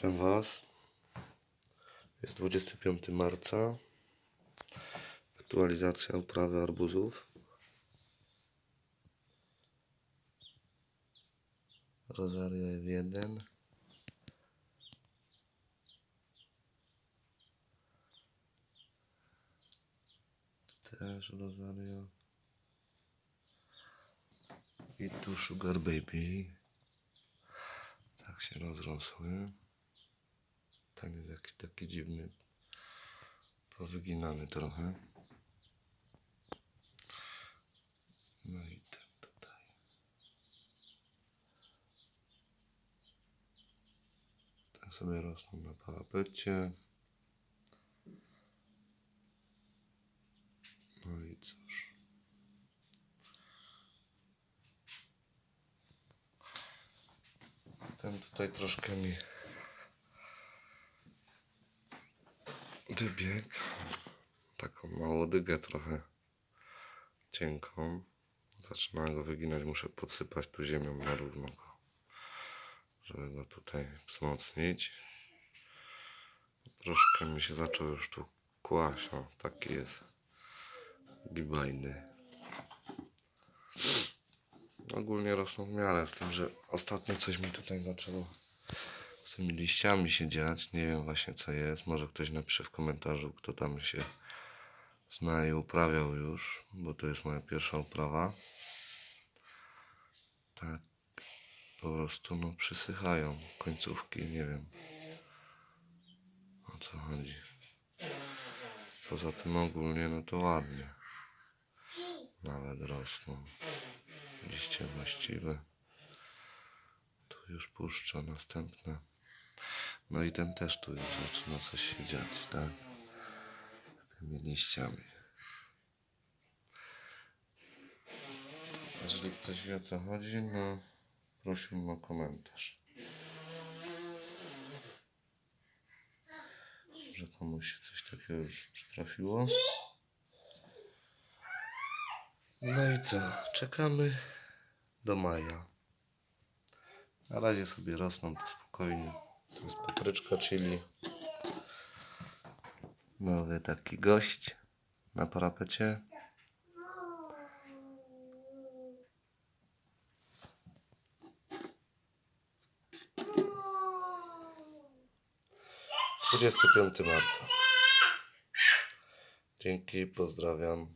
Witam Was. Jest 25 marca. Aktualizacja uprawy arbuzów. Rosaria F1. Też Rosaria. I tu Sugar Baby. Tak się rozrosły. Taki dziwny. Powyginany trochę. No i ten tutaj. Ten sobie rosną na parapecie. No i cóż. Ten tutaj troszkę mi wybiegł. Taką małą dygę trochę cienką. Zaczynam go wyginać, muszę podsypać tu ziemią na równo żeby go tutaj wzmocnić. Troszkę mi się zaczął już tu kłaść, o, taki jest gibajny. Ogólnie rosną w miarę, z tym, że ostatnio coś mi tutaj zaczęło z tymi liściami się dziać. Nie wiem właśnie co jest. Może ktoś napisze w komentarzu, kto tam się zna i uprawiał już, bo to jest moja pierwsza uprawa. Tak, po prostu no przysychają końcówki, nie wiem o co chodzi. Poza tym ogólnie no to ładnie. Nawet rosną. Liście właściwe. Tu już puszcza następne. No i ten też tu już zaczyna coś się dziać, tak? Z tymi liściami. Jeżeli ktoś wie o co chodzi, no prosiłbym o komentarz. Że komuś się coś takiego już przytrafiło. No i co? Czekamy do maja. Na razie sobie rosną to spokojnie. To jest papryczka chili. Nowy taki gość na parapecie. Dwudziesty piąty marca. Dzięki, pozdrawiam.